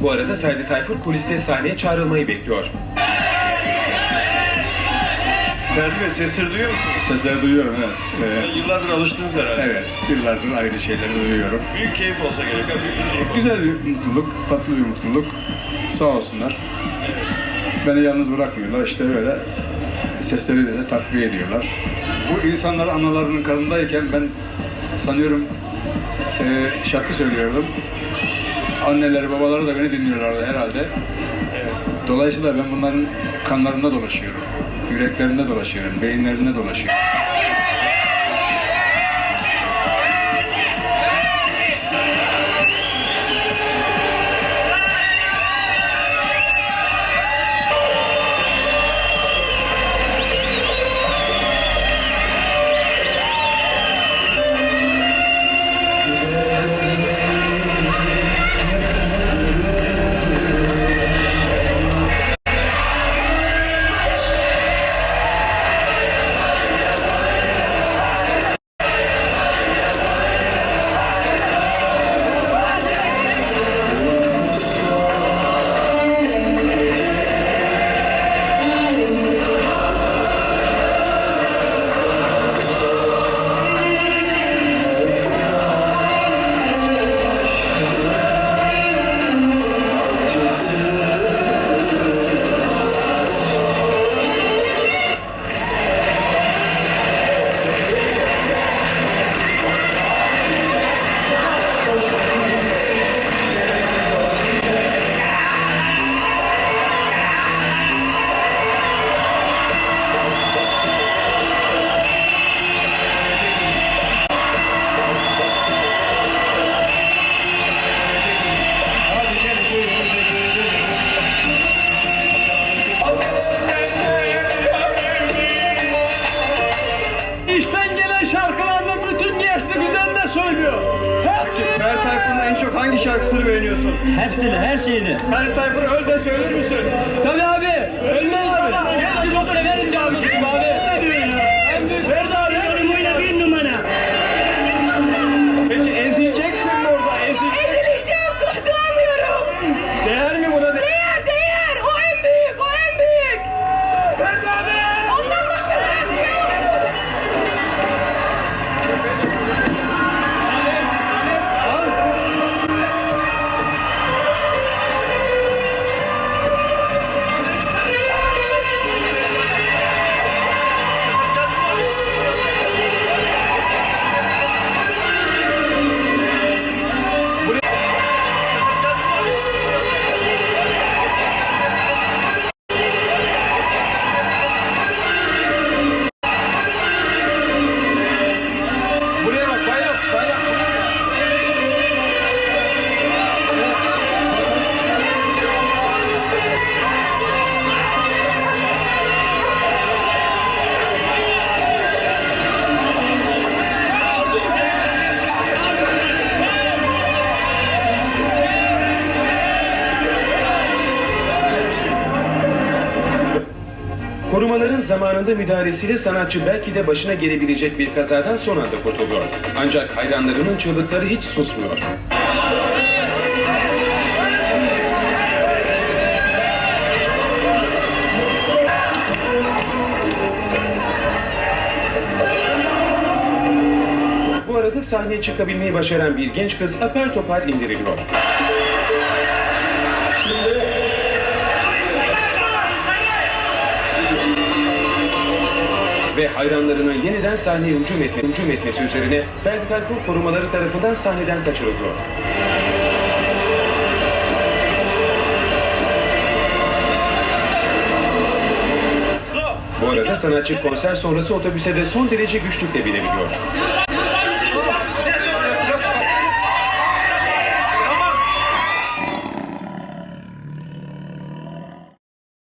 Bu arada Ferdi Tayfur kuliste sahneye çağrılmayı bekliyor. Ferdi Bey sesleri duyuyor musunuz? Sesleri duyuyorum evet. Ee, Yıllardır alıştınız herhalde. evet, yıllardır aynı şeyleri duyuyorum. Büyük keyif olsa gerek. ha, Büyük bir keyif olsa. Güzel bir mutluluk, tatlı bir mutluluk. Sağ olsunlar. Beni yalnız bırakmıyorlar. İşte böyle sesleriyle de takviye ediyorlar. Bu insanlar analarının karnındayken ben sanıyorum e, şarkı söylüyordum. Anneleri, babaları da beni dinliyorlardı herhalde. Dolayısıyla ben bunların kanlarında dolaşıyorum. Yüreklerinde dolaşıyorum, beyinlerinde dolaşıyorum. Hangi şarkısını beğeniyorsun? Hepsini, her şeyini. Ferdi Tayfur öl de Korumaların zamanında müdahalesiyle sanatçı belki de başına gelebilecek bir kazadan son anda kurtuluyor. Ancak hayranlarının çığlıkları hiç susmuyor. Bu arada sahneye çıkabilmeyi başaran bir genç kız apar topar indiriliyor. Hayranlarının yeniden sahneye hücum, etme, hücum etmesi üzerine Tayfur korumaları tarafından sahneden kaçırılıyor. Bu arada sanatçı konser sonrası otobüse de son derece güçlükle binebiliyor.